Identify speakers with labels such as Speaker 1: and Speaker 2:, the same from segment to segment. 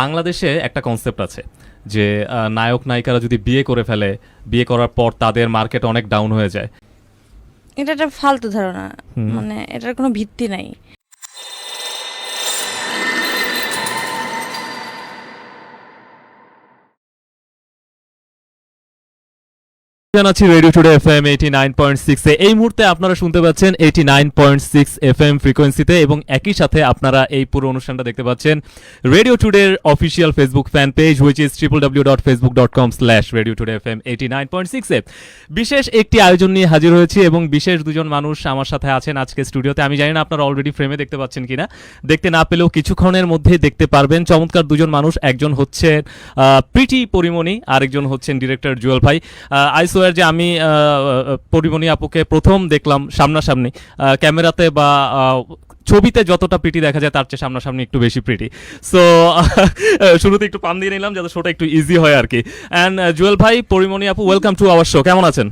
Speaker 1: বাংলাদেশে একটা কনসেপ্ট আছে যে নায়ক নায়িকারা যদি বিয়ে করে ফেলে বিয়ে করার পর তাদের মার্কেট অনেক ডাউন হয়ে যায়।
Speaker 2: এটা একটা ফালতু ধারণা। মানে এটার কোনো ভিত্তি নাই।
Speaker 1: জানাচ্ছি radio today F M eighty nine point এই মুহূর্তে আপনারা শুনতে পাচ্ছেন eighty nine point six F M ফ্রিকোয়েন্সিতে এবং একই সাথে আপনারা এই পুরো অনুষ্ঠানটা দেখতে পাচ্ছেন radio টুডের official Facebook fan page which is triple W dot Facebook dot com slash radio today F M eighty nine point বিশেষ একটি আয়োজন নিয়ে হাজির হয়েছি এবং বিশেষ দুজন মানুষ আমার সাথে আছেন আজকে স্টুডিওতে। আমি জানি না আপনারা অলরেডি ফ্রেমে দেখতে পাচ্ছেন কিনা। দেখতে না পেলেও কিছুক্ষণের মধ্যে দেখতে পারবেন। চমৎকার দুজন মানুষ, একজন হচ্ছে প্রিটি পরিমণি, আরেকজন হচ্ছেন ডিরেক্টর জুয়েল ভাই। আই সোয়ার যে আমি পরিমণি আপুকে প্রথম দেখলাম সামনাসামনি ক্যামেরাতে বা ছবিতে যতটা প্রিটি দেখা যায় তার চেয়ে সামনাসামনি একটু বেশি প্রিটি সো শুরুতে একটু পান দিয়ে নিলাম যাতে শোটা একটু ইজি হয় আর কি অ্যান্ড জুয়েল ভাই পরিমণি আপু ওয়েলকাম টু আওয়ার শো কেমন আছেন?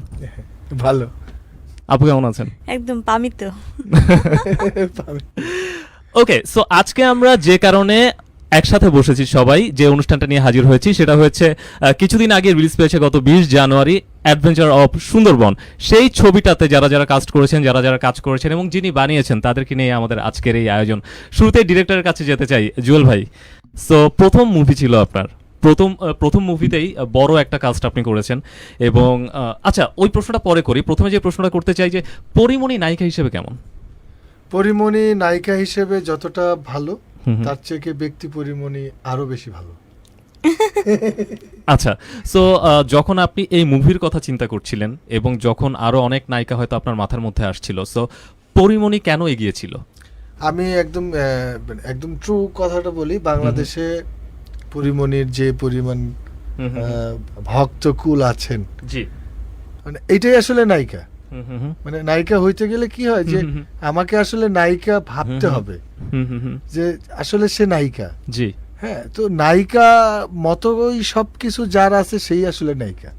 Speaker 3: ভালো।
Speaker 1: আপু কেমন আছেন?
Speaker 2: একদম পামি। তো
Speaker 1: ওকে সো আজকে আমরা যে কারণে একসাথে বসেছি সবাই যে অনুষ্ঠানটা নিয়ে হাজির হয়েছি সেটা আহ, কিছুদিন আগে রিলিজ পেয়েছে গত বিশ জানুয়ারি অ্যাডভেঞ্চার অফ সুন্দরবন। সেই ছবিটাতে যারা যারা কাজ করেছেন যারা যারা কাজ করেছেন এবং যিনি বানিয়েছেন তাদেরকে নিয়ে আমাদের আজকের এই আয়োজন। শুরুতে ডিরেক্টরের কাছে যেতে চাই জুয়েল ভাই। সো প্রথম মুভি ছিল আপনার। প্রথম প্রথম মুভিতেই বড় একটা কাজটা আপনি করেছেন। এবং আচ্ছা ওই প্রশ্নটা পরে করি। প্রথমে যে প্রশ্নটা করতে চাই যে পরিমণি নায়িকা হিসেবে কেমন?
Speaker 3: পরিমণি নায়িকা হিসেবে যতটা ভালো। তার থেকে ব্যক্তি পরিমণি আরও বেশি ভালো।
Speaker 1: আচ্ছা সো যখন আপনি এই মুভির কথা চিন্তা করছিলেন এবং যখন আরও অনেক নায়িকা হয়তো আপনার মাথার মধ্যে আসছিল সো পরিমণি কেন এগিয়েছিল
Speaker 3: আমি একদম একদম ট্রু কথাটা বলি বাংলাদেশে পরিমণির যে পরিমাণ আহ, ভক্ত কুল আছেন
Speaker 1: জি।
Speaker 3: মানে এইটাই আসলে নায়িকা। মানে নায়িকা হইতে গেলে কি হয় যে আমাকে আসলে নায়িকা ভাবতে। হবে। যে আসলে সে নায়িকা।
Speaker 1: জি।
Speaker 3: হ্যাঁ তো নায়িকা মতোই সব কিছু যার আছে সেই আসলে নায়িকা।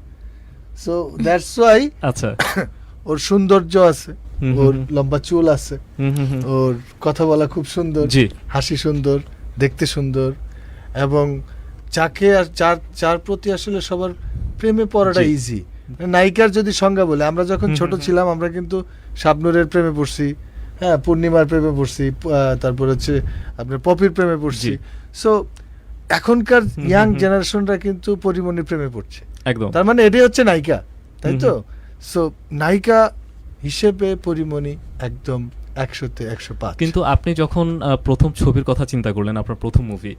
Speaker 3: সো দ্যাটস ওয়াই
Speaker 1: আচ্ছা।
Speaker 3: ওর সৌন্দর্য আছে ওর লম্বা চুল আছে
Speaker 1: হুম হুম হুম।
Speaker 3: ওর কথা বলা খুব সুন্দর হাসি সুন্দর দেখতে সুন্দর এবং যাকে আর যার যার প্রতি আসলে সবার প্রেমে পড়াটা ইজি নায়িকার যদি সংজ্ঞা বলে আমরা যখন ছোট। ছিলাম আমরা কিন্তু শাবনুরের প্রেমে পড়ছি হ্যাঁ পূর্ণিমার প্রেমে পড়ছি তারপর হচ্ছে আপনার পপির প্রেমে পড়ছি। সো এখনকার ইয়াং। জেনারেশনরা কিন্তু পরিমণির প্রেমে পড়ছে।
Speaker 1: একদম।
Speaker 3: তার মানে এটাই হচ্ছে নায়িকা তাই তো? সো নায়িকা হিসেবে পরিমণি একদম একশোতে একশো পাঁচ।
Speaker 1: কিন্তু আপনি যখন প্রথম ছবির কথা চিন্তা করলেন আপনার প্রথম মুভি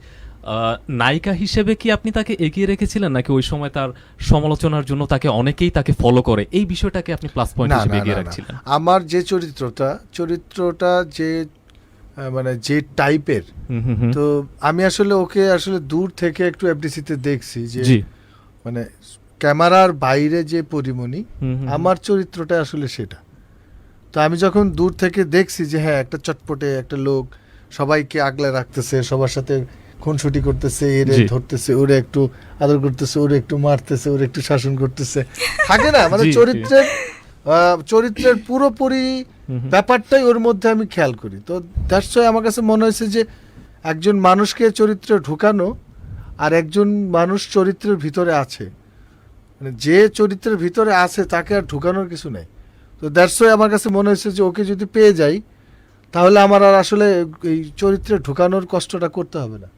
Speaker 1: নায়িকা হিসেবে কি আপনি তাকে এগিয়ে রেখেছিলেন নাকি ওই সময় তার সমালোচনার জন্য তাকে অনেকেই তাকে ফলো করে এই বিষয়টাকে আপনি প্লাস পয়েন্ট হিসেবে এগিয়ে। রাখছিলেন
Speaker 3: আমার যে চরিত্রটা চরিত্রটা যে মানে যে টাইপের। তো আমি আসলে ওকে আসলে দূর থেকে একটু এফডিসিতে দেখছি যে মানে ক্যামেরার বাইরে যে পরিমণি। আমার চরিত্রটা আসলে সেটা তো আমি যখন দূর থেকে দেখছি যে হ্যাঁ একটা চটপটে একটা লোক সবাইকে আগলে রাখতেছে সবার সাথে খুনসুটি করতেছে এরে ধরতেছে ওরে একটু আদর করতেছে ওরে একটু মারতেছে ওরে একটু শাসন করতেছে। থাকে না? মানে। চরিত্রের চরিত্রের পুরোপুরি। ব্যাপারটাই ওর মধ্যে আমি খেয়াল করি। তো দ্যাটস আমার কাছে মনে হয়েছে যে একজন মানুষকে চরিত্রে ঢুকানো আর একজন মানুষ চরিত্রের ভিতরে আছে। মানে যে চরিত্রের ভিতরে আছে তাকে আর ঢুকানোর কিছু নেই। তো দ্যাটস আমার কাছে মনে হয়েছে যে ওকে যদি পেয়ে যাই তাহলে আমার আর আসলে এই চরিত্রে ঢুকানোর কষ্টটা করতে হবে না।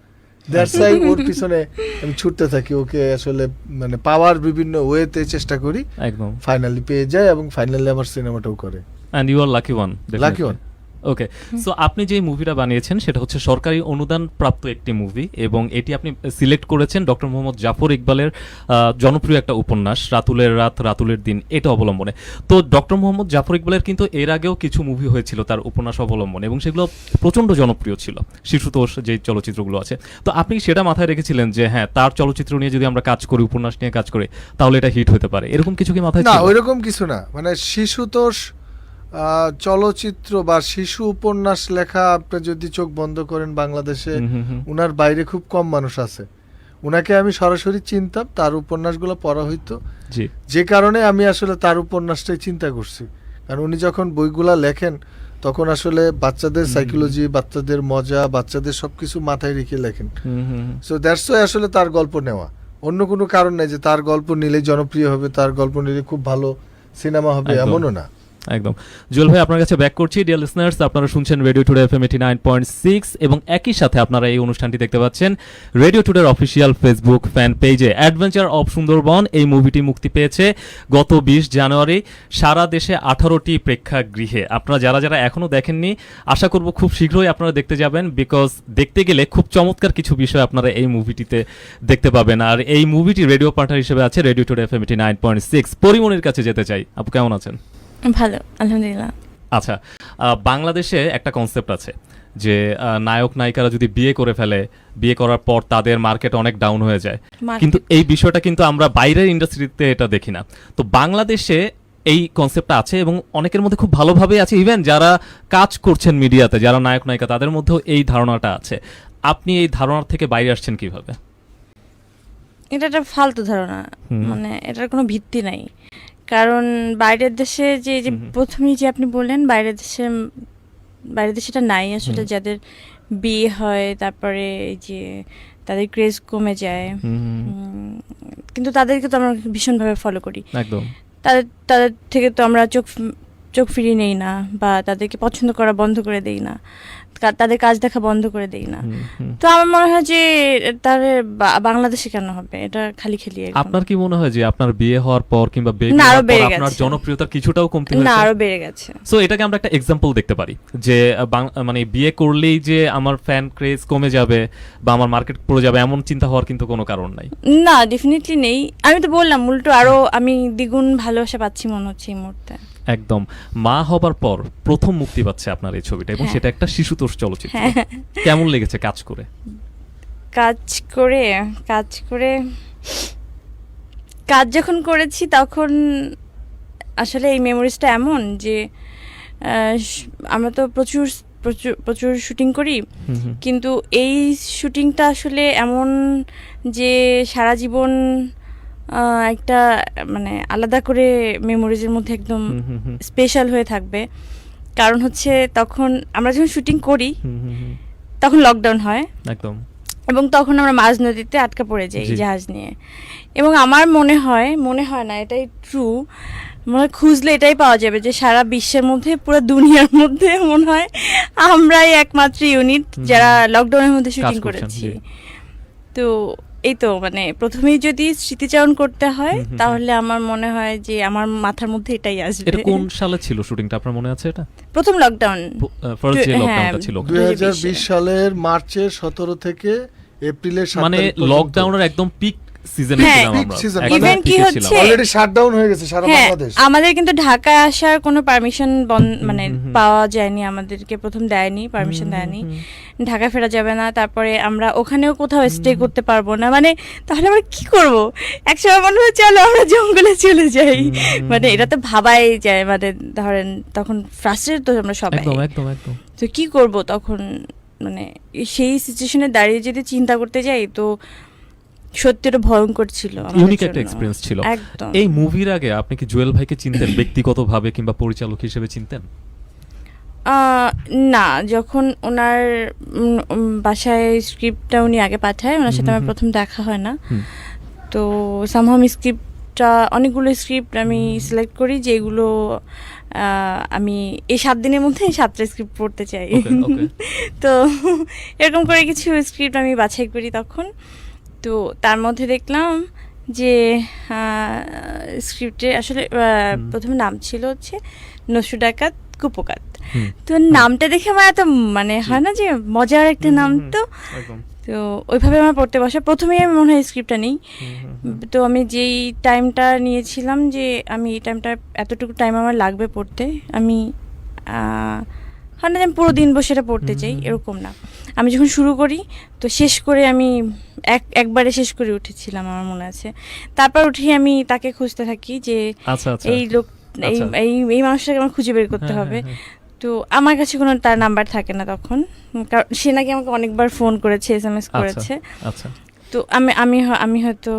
Speaker 3: দ্যাটস আই ওর পিছনে আমি ছুটতে থাকি। ওকে আসলে মানে পাওয়ার বিভিন্ন ওয়েতে চেষ্টা করি।
Speaker 1: একদম।
Speaker 3: ফাইনালি পেয়ে যায় এবং ফাইনালি আমার সিনেমাটাও করে।
Speaker 1: And you are lucky one
Speaker 3: lucky one.
Speaker 1: Okay so আপনি যে মুভিটা বানিয়েছেন সেটা হচ্ছে সরকারি অনুদান প্রাপ্ত একটি মুভি এবং এটি আপনি সিলেক্ট করেছেন ডক্টর মোহাম্মদ জাফর ইকবালের জনপ্রিয় একটা উপন্যাস রাতুলের রাত রাতুলের দিন এটা অবলম্বনে। তো ডক্টর মোহাম্মদ জাফর ইকবালের কিন্তু এর আগেও কিছু মুভি হয়েছিল তার উপন্যাস অবলম্বনে এবং সেগুলো প্রচণ্ড জনপ্রিয় ছিল। শিশুতোষ যে চলচ্চিত্রগুলো আছে। তো আপনি সেটা মাথায় রেখেছিলেন যে হ্যাঁ তার চলচ্চিত্র নিয়ে যদি আমরা কাজ করি উপন্যাস নিয়ে কাজ করি তাহলে এটা হিট হতে পারে? এরকম কিছু কি মাথায়
Speaker 3: না ওইরকম কিছু না। মানে শিশুতোষ চলচ্চিত্র বা শিশু উপন্যাস লেখা আপনি যদি চোখ বন্ধ করেন বাংলাদেশে। উনার বাইরে খুব কম মানুষ আছে। উনাকে আমি সরাসরি চিনতাম তার উপন্যাসগুলো পড়া হইতো। যে কারণে আমি আসলে তার উপন্যাসটাই চিন্তা করছি। কারণ উনি যখন বইগুলা লেখেন তখন আসলে বাচ্চাদের সাইকোলজি বাচ্চাদের মজা বাচ্চাদের সবকিছু মাথায় রেখে লেখেন।
Speaker 1: হুম, হুম, হুম।
Speaker 3: সো দ্যাটস ওয়াই আসলে তার গল্প নেওয়া। অন্য কোনো কারণ নেই যে তার গল্প নিলে জনপ্রিয় হবে তার গল্প নিলে খুব ভালো সিনেমা হবে এমনও না।
Speaker 1: একদম। জুয়েল ভাই, আপনার কাছে ব্যাক করছি। ডিয়ার লিসনার্স আপনারা শুনছেন radio today FM eighty nine point six এবং একই সাথে আপনারা এই অনুষ্ঠানটি দেখতে পাচ্ছেন রেডিও টুডের অফিসিয়াল ফেসবুক ফ্যান পেজে অ্যাডভেঞ্চার অফ সুন্দরবন এই মুভিটি মুক্তি পেয়েছে গত বিশ জানুয়ারি সারা দেশে আঠারোটি প্রেক্ষাগৃহে। আপনারা যারা যারা এখনও দেখেননি, আশা করব খুব শীঘ্রই আপনারা দেখতে যাবেন বিকজ দেখতে গেলে খুব চমৎকার কিছু বিষয় আপনারা এই মুভিটিতে দেখতে পাবেন। আর এই মুভিটি রেডিও পার্টনার হিসেবে আছে radio today FM eighty nine point six পরিমনির কাছে যেতে চাই। আপু, কেমন আছেন?
Speaker 2: ভালো আলহামদুলিল্লাহ।
Speaker 1: আচ্ছা বাংলাদেশে একটা কনসেপ্ট আছে যে নায়ক নায়িকারা যদি বিয়ে করে ফেলে বিয়ে করার পর তাদের মার্কেট অনেক ডাউন হয়ে যায়। কিন্তু এই বিষয়টা কিন্তু আমরা বাইরের ইন্ডাস্ট্রিতে এটা দেখি না। তো বাংলাদেশে এই কনসেপ্টটা আছে এবং অনেকের মধ্যে খুব ভালোভাবেই আছে। ইভেন যারা কাজ করছেন মিডিয়াতে যারা নায়ক নায়িকা তাদের মধ্যেও এই ধারণাটা আছে। আপনি এই ধারণার থেকে বাইরে আসছেন কীভাবে?
Speaker 2: এটা একটা ফালতু ধারণা। মানে এটার কোনো ভিত্তি নাই। কারণ বাইরের দেশে যে যে। প্রথমেই যে আপনি বললেন বাইরের দেশে বাইরের দেশে এটা নাই। আসলে যাদের বিয়ে হয় তারপরে এই যে তাদের ক্রেজ কমে যায়। কিন্তু তাদেরকে তো আমরা ভীষণভাবে ফলো করি।
Speaker 1: একদম।
Speaker 2: তাদের তাদের থেকে তো আমরা চোখ চোখ ফিরিয়ে নেই না বা তাদেরকে পছন্দ করা বন্ধ করে দেই না। তাদের কাজ দেখা বন্ধ করে দেই না। তো আমার মনে হয় যে তার বাংলাদেশে কেন হবে? এটা খালি খেলি
Speaker 1: আপনার কি মনে হয় যে আপনার বিয়ে হওয়ার পর কিংবা বেবি হওয়ার পর আপনার। জনপ্রিয়তার কিছুটাও কমতি
Speaker 2: না আরও বেড়ে গেছে।
Speaker 1: সো এটাকে আমরা একটা এক্সাম্পল দেখতে পারি। যে মানে বিয়ে করলেই যে আমার ফ্যান ক্রেজ কমে যাবে বা আমার মার্কেট পড়ে যাবে এমন চিন্তা হওয়ার কিন্তু কোনো কারণ নাই।
Speaker 2: না ডেফিনেটলি নেই। আমি তো বললাম উল্টো আরও আমি দ্বিগুণ ভালোবাসা পাচ্ছি মনে হচ্ছে এই মুহূর্তে।
Speaker 1: একদম মা হবার পর প্রথম মুক্তি পাচ্ছে আপনার এই ছবিটা এবং
Speaker 2: হ্যাঁ।
Speaker 1: সেটা একটা শিশুতোষ চলচ্চিত্র
Speaker 2: হ্যাঁ।
Speaker 1: কেমন লেগেছে কাজ করে
Speaker 2: কাজ করে কাজ করে কাজ যখন করেছি তখন আসলে এই মেমোরিজটা এমন যে আমরা তো প্রচুর প্রচুর প্রচুর শুটিং করি কিন্তু এই শুটিংটা আসলে এমন যে সারা জীবন একটা মানে আলাদা করে মেমোরিজের মধ্যে একদম স্পেশাল হয়ে থাকবে। কারণ হচ্ছে তখন আমরা যখন শুটিং করি তখন লকডাউন হয়।
Speaker 1: একদম।
Speaker 2: এবং তখন আমরা মাঝ নদীতে আটকা পড়ে যাই জাহাজ নিয়ে। এবং আমার মনে হয় মনে হয় না এটাই ট্রু মনে হয় খুঁজলে এটাই পাওয়া যাবে যে সারা বিশ্বের মধ্যে পুরো দুনিয়ার মধ্যে মনে হয় আমরাই একমাত্র ইউনিট যারা লকডাউনের মধ্যে শুটিং করেছি। তো এই তো মানে প্রথমেই যদি স্মৃতিচারণ করতে হয়। তাহলে আমার মনে হয় যে আমার মাথার মধ্যে এটাই আসবে।
Speaker 1: এটা কোন সালে ছিল শুটিংটা? আপনার মনে আছে এটা?
Speaker 2: প্রথম লকডাউন
Speaker 1: ফার্স্ট যে
Speaker 2: হ্যাঁ,
Speaker 1: লকডাউনটা ছিল
Speaker 3: দুই হাজার
Speaker 2: 2020
Speaker 3: বিশ। সালের মার্চের সতেরো থেকে এপ্রিলের
Speaker 1: মানে লকডাউনের একদম পিক সিজনে
Speaker 2: হ্যাঁ,
Speaker 1: ছিলাম আমরা।
Speaker 3: season,
Speaker 2: কি হচ্ছে-
Speaker 3: অলরেডি শাটডাউন হয়ে গেছে সারা বাংলাদেশ।
Speaker 2: আমাদের কিন্তু ঢাকায় আসার কোনো পারমিশন মানে। পাওয়া যায়নি আমাদেরকে প্রথম দেয়নি পারমিশন দেয়নি। ঢাকা ফেরা যাবে না তারপরে আমরা ওখানেও কোথাও স্টে করতে পারব না। মানে তাহলে আমরা কি করব? একসময় মনে হয় চলো আমরা জঙ্গলে চলে যাই। মানে এটা তো ভাবাই যায় মানে ধরেন তখন ফ্রাস্ট্রেট তো আমরা সবাই।
Speaker 1: একদম একদম একদম।
Speaker 2: তো কি করব তখন? মানে সেই সিচুয়েশনে দাঁড়িয়ে যদি চিন্তা করতে যাই তো সত্যি এটা ভয়ঙ্কর ছিল
Speaker 1: ইউনিক একটা। এক্সপিরিয়েন্স ছিল। এই মুভির আগে আপনি কি জুয়েল ভাইকে চিনতেন ব্যক্তিগতভাবে কিংবা পরিচালক হিসেবে চিনতেন?
Speaker 2: না যখন ওনার বাসায় স্ক্রিপ্টটা উনি আগে পাঠায় ওনার সাথে আমার প্রথম দেখা হয় না। তো সামহাম স্ক্রিপ্টটা অনেকগুলো স্ক্রিপ্ট আমি সিলেক্ট করি যেগুলো আমি এই সাত দিনের মধ্যে সাতটা স্ক্রিপ্ট পড়তে চাই. তো এরকম করে কিছু স্ক্রিপ্ট আমি বাছাই করি তখন। তো তার মধ্যে দেখলাম যে স্ক্রিপ্টে আসলে। প্রথমে নাম ছিল হচ্ছে নসু ডাকাত কুপকাত। তো নামটা দেখে আমার এত মানে হয় না যে মজার একটা নাম তো। তো ওইভাবে আমার পড়তে বসা প্রথমেই আমি মনে হয় স্ক্রিপ্টটা নেই। তো আমি যেই টাইমটা নিয়েছিলাম যে আমি এই টাইমটা এতটুকু টাইম আমার লাগবে পড়তে আমি হয় না যে আমি পুরো দিন বসে এটা পড়তে চাই এরকম না। আমি যখন শুরু করি তো শেষ করে আমি এক একবারে শেষ করে উঠেছিলাম আমার মনে আছে তারপর উঠে আমি তাকে খুঁজতে থাকি যে
Speaker 1: আচ্ছা আচ্ছা
Speaker 2: এই লোক এই
Speaker 1: আচ্ছা।
Speaker 2: এই এই মানুষটাকে আমার খুঁজে বের করতে
Speaker 1: হ্যাঁ,
Speaker 2: হবে
Speaker 1: হ্যাঁ, হ্যাঁ।
Speaker 2: তো আমার কাছে কোনো তার নাম্বার থাকে না তখন কারণ সে নাকি আমাকে অনেকবার ফোন করেছে এস এম এস। করেছে তো আমি আমি আমি হয়তো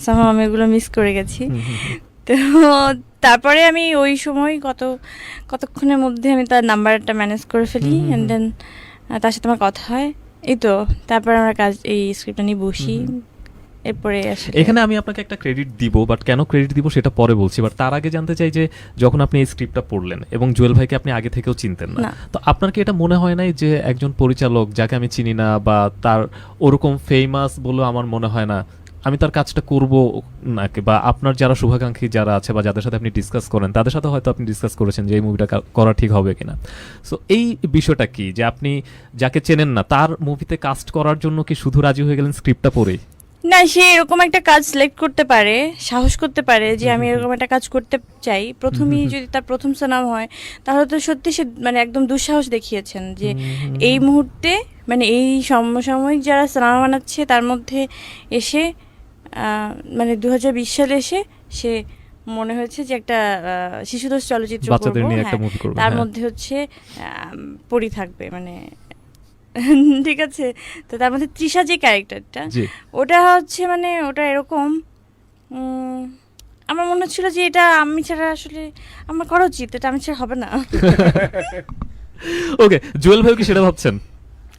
Speaker 2: সামা আমি এগুলো মিস করে গেছি। তো তারপরে আমি ওই সময় কত কতক্ষণের মধ্যে আমি তার নাম্বারটা ম্যানেজ করে ফেলি অ্যান্ড দেন তার সাথে আমার কথা হয়। এই তো তারপর আমরা কাজ এই স্ক্রিপ্টটা নিয়ে বসি। এরপরে
Speaker 1: এখানে আমি আপনাকে একটা ক্রেডিট দিব বাট কেন ক্রেডিট দিব সেটা পরে বলছি। বাট তার আগে জানতে চাই যে যখন আপনি এই স্ক্রিপ্টটা পড়লেন এবং জুয়েল ভাইকে আপনি আগে থেকেও চিনতেন না
Speaker 2: না।
Speaker 1: তো আপনার কি এটা মনে হয় নাই যে একজন পরিচালক যাকে আমি চিনি না বা তার ওরকম ফেমাস বলে আমার মনে হয় না আমি তার কাজটা করব নাকি? বা আপনার যারা শুভাকাঙ্ক্ষী যারা আছে বা যাদের সাথে আপনি ডিসকাস করেন তাদের সাথে হয়তো আপনি ডিসকাস করেছেন যে এই মুভিটা করা ঠিক হবে কিনা। সো এই বিষয়টা কি? যে আপনি যাকে চেনেন না তার মুভিতে কাস্ট করার জন্য কি শুধু রাজি হয়ে গেলেন স্ক্রিপ্টটা পড়েই?
Speaker 2: না সে এরকম একটা কাজ সিলেক্ট করতে পারে সাহস করতে পারে যে আমি এরকম একটা কাজ করতে চাই। প্রথমেই যদি তার প্রথম সুনাম হয় তাহলে তো সত্যি সে মানে একদম দুঃসাহস দেখিয়েছেন যে এই মুহূর্তে মানে এই সমসাময়িক যারা সিনেমা বানাচ্ছে তার মধ্যে এসে মানে দু হাজার বিশ সালে এসে সে মনে হয়েছে যে একটা শিশুদোষ চলচ্চিত্র করব, হ্যাঁ।
Speaker 1: মুভি করবেন
Speaker 2: তার
Speaker 1: হ্যাঁ।
Speaker 2: মধ্যে হচ্ছে পরি থাকবে মানে ঠিক আছে তো তার মধ্যে তৃষা যে ক্যারেক্টারটা ওটা হচ্ছে মানে ওটা এরকম আমার মনে হচ্ছিল যে এটা আমি ছাড়া আসলে আমার করা উচিত এটা আমি ছাড়া হবে না
Speaker 1: ওকে জুয়েল ভাই কি সেটা ভাবছেন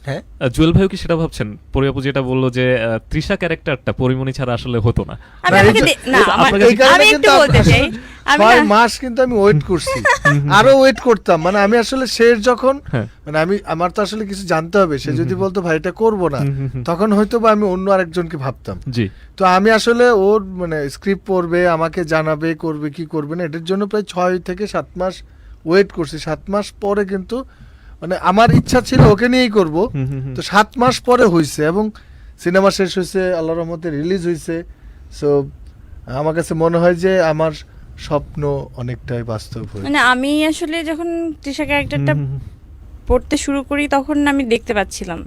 Speaker 3: হ্যাঁ?
Speaker 1: জুয়েল ভাইও কি সেটা ভাবছেন? পরিয়াপু যেটা বলল যে তৃষা ক্যারেক্টারটা পরিমণি ছাড়া আসলে হতো না।
Speaker 2: আমি একটু বলতে চাই
Speaker 3: ছয় মাস কিন্তু আমি ওয়েট করছি। আরও ওয়েট করতাম। মানে আমি আসলে শেষ যখন
Speaker 1: হ্যাঁ।
Speaker 3: মানে আমি আমার তো আসলে কিছু জানতে হবে। সে যদি বলতো ভাই এটা করব না। তখন হয়তো বা আমি অন্য আরেকজনকে ভাবতাম।
Speaker 1: জি।
Speaker 3: তো আমি আসলে ওর মানে স্ক্রিপ্ট পড়বে আমাকে জানাবে করবে কি করবে না এটার জন্য প্রায় ছয় থেকে সাত মাস ওয়েট করছি। সাত মাস পরে কিন্তু মানে আমার ইচ্ছা ছিল ওকে নিয়েই করব। তো সাত মাস পরে হয়েছে এবং সিনেমা শেষ হয়েছে আল্লাহ রহমতে রিলিজ হয়েছে সো আমার কাছে মনে হয় যে আমার স্বপ্ন অনেকটাই বাস্তব হয়েছে।
Speaker 2: মানে আমি আসলে যখন তৃষা ক্যারেক্টারটা পড়তে শুরু করি তখন আমি দেখতে পাচ্ছিলাম।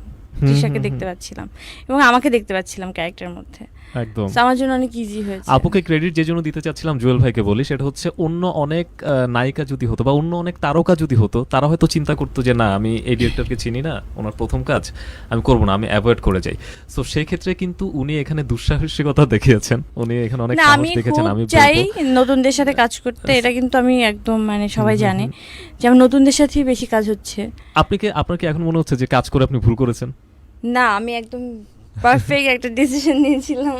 Speaker 2: তৃষাকে দেখতে পাচ্ছিলাম এবং আমাকে দেখতে পাচ্ছিলাম ক্যারেক্টারের মধ্যে।
Speaker 1: একদম।
Speaker 2: আমার জন্য অনেক ইজি হয়েছে।
Speaker 1: আপুকে ক্রেডিট যে জন্য দিতে চাচ্ছিলাম জুয়েল ভাইকে বলি সেটা হচ্ছে অন্য অনেক নায়িকা যদি হতো বা অন্য অনেক তারকা যদি হতো তারা হয়তো চিন্তা করতো যে না আমি এই ডিরেক্টরকে চিনি না ওনার প্রথম কাজ আমি করব না আমি অ্যাভয়েড করে যাই। সো সেই ক্ষেত্রে কিন্তু উনি এখানে দুঃসাহসিকতা দেখিয়েছেন। উনি এখানে অনেক সাহস দেখেছেন আমি
Speaker 2: চাই নতুনদের সাথে কাজ করতে এটা কিন্তু আমি একদম মানে সবাই জানে। যে আমার নতুনদের সাথেই বেশি কাজ হচ্ছে।
Speaker 1: আপনি কি আপনার কি এখন মনে হচ্ছে যে কাজ করে আপনি ভুল করেছেন?
Speaker 2: না আমি একদম পারফেক্ট একটা ডিসিশন নিয়েছিলাম।